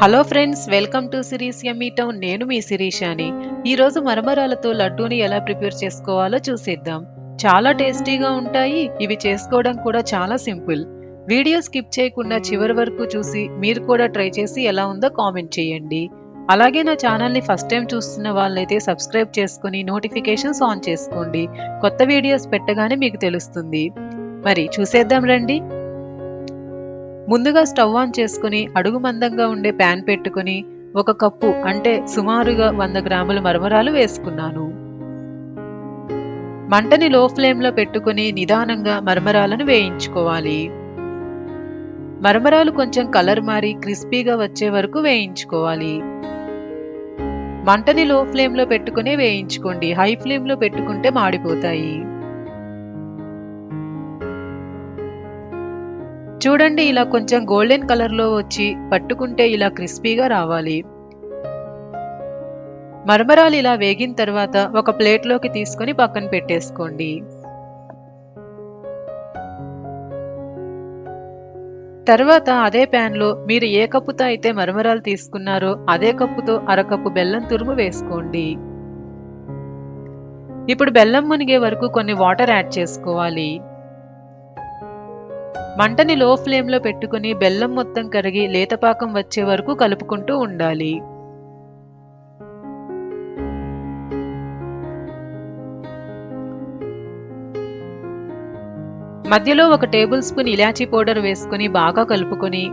Hello friends welcome to Siri's yummy town. నేను మీ శిరీషాని. ఈరోజు మరమరాలతో లడ్డూని ఎలా ప్రిపేర్ చేసుకోవాలో చూసేద్దాం. చాలా టేస్టీగా ఉంటాయి. ఇవి చేసుకోవడం కూడా చాలా సింపుల్. వీడియో స్కిప్ చేయకుండా చివరి వరకు చూసి మీరు కూడా ట్రై చేసి ఎలా ఉందో కామెంట్ చేయండి. అలాగే నా ఛానల్ని ఫస్ట్ టైం చూస్తున్న వాళ్ళైతే సబ్స్క్రైబ్ చేసుకుని నోటిఫికేషన్స్ ఆన్ చేసుకోండి. కొత్త వీడియోస్ పెట్టగానే మీకు తెలుస్తుంది. మరి చూసేద్దాం రండి. ముందుగా స్టవ్ ఆన్ చేసుకుని అడుగు మందంగా ఉండే ప్యాన్ పెట్టుకుని ఒక కప్పు అంటే సుమారుగా వంద గ్రాముల మరమరాలు వేసుకున్నాను. మంటని లో ఫ్లేమ్లో పెట్టుకుని నిదానంగా మరమరాలను వేయించుకోవాలి. మరమరాలు కొంచెం కలర్ మారి క్రిస్పీగా వచ్చే వరకు వేయించుకోవాలి. మంటని లో ఫ్లేమ్లో పెట్టుకుని వేయించుకోండి. హై ఫ్లేమ్లో పెట్టుకుంటే మాడిపోతాయి. చూడండి ఇలా కొంచెం గోల్డెన్ కలర్లో వచ్చి పట్టుకుంటే ఇలా క్రిస్పీగా రావాలి. మరమరాలు ఇలా వేగిన తర్వాత ఒక ప్లేట్లోకి తీసుకొని పక్కన పెట్టేసుకోండి. తర్వాత అదే ప్యాన్లో మీరు ఏ కప్పుతో అయితే మరమరాలు తీసుకున్నారో అదే కప్పుతో అరకప్పు బెల్లం తురుము వేసుకోండి. ఇప్పుడు బెల్లం మునిగే వరకు కొన్ని వాటర్ యాడ్ చేసుకోవాలి. మంటని లో ఫ్లేమ్లో పెట్టుకుని బెల్లం మొత్తం కరిగి లేతపాకం వచ్చే వరకు కలుపుకుంటూ ఉండాలి. మధ్యలో ఒక టేబుల్ స్పూన్ ఇలాచీ పౌడర్ వేసుకుని బాగా కలుపుకొని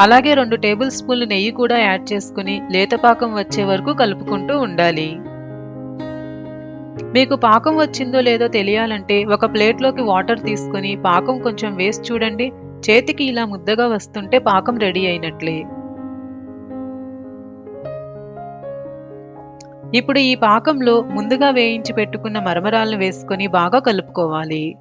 అలాగే రెండు టేబుల్ స్పూన్లు నెయ్యి కూడా యాడ్ చేసుకుని లేతపాకం వచ్చే వరకు కలుపుకుంటూ ఉండాలి. మీకు పాకం వచ్చిందో లేదో తెలియాలంటే ఒక ప్లేట్లోకి వాటర్ తీసుకొని పాకం కొంచెం వేసి చూడండి. చేతికి ఇలా ముద్దగా వస్తుంటే పాకం రెడీ అయినట్లే. ఇప్పుడు ఈ పాకంలో ముందుగా వేయించి పెట్టుకున్న మరమరాలను వేసుకొని బాగా కలుపుకోవాలి.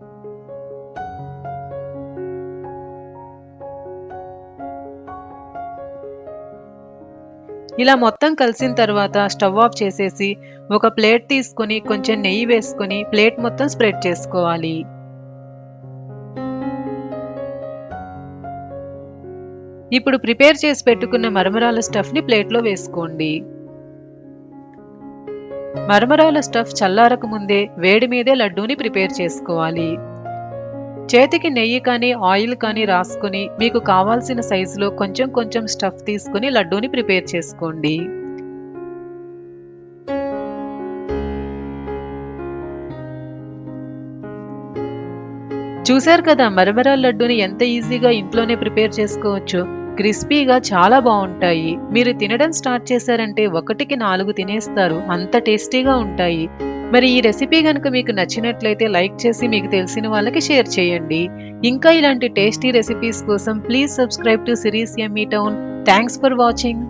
ఇలా మొత్తం కలిసిన తర్వాత స్టవ్ ఆఫ్ చేసేసి ఒక ప్లేట్ తీసుకొని కొంచెం నెయ్యి వేసుకొని ప్లేట్ మొత్తం స్ప్రెడ్ చేసుకోవాలి. ఇప్పుడు ప్రిపేర్ చేసి పెట్టుకున్న మరమరాల స్టఫ్ని ప్లేట్లో వేసుకోండి. మరమరాల స్టఫ్ చల్లారక ముందే వేడి మీదే లడ్డూని ప్రిపేర్ చేసుకోవాలి. చేతికి నెయ్యి కానీ ఆయిల్ కానీ రాసుకుని మీకు కావాల్సిన సైజులో కొంచెం కొంచెం స్టఫ్ తీసుకుని లడ్డూని ప్రిపేర్ చేసుకోండి. చూశారు కదా మరమరాల లడ్డూని ఎంత ఈజీగా ఇంట్లోనే ప్రిపేర్ చేసుకోవచ్చు. క్రిస్పీగా చాలా బాగుంటాయి. మీరు తినడం స్టార్ట్ చేశారంటే ఒకటికి నాలుగు తినేస్తారు. అంత టేస్టీగా ఉంటాయి. మరి ఈ రెసిపీ కనుక మీకు నచ్చినట్లయితే లైక్ చేసి మీకు తెలిసిన వాళ్ళకి షేర్ చేయండి. ఇంకా ఇలాంటి టేస్టీ రెసిపీస్ కోసం please subscribe to Siri's yummy town. Thanks for watching.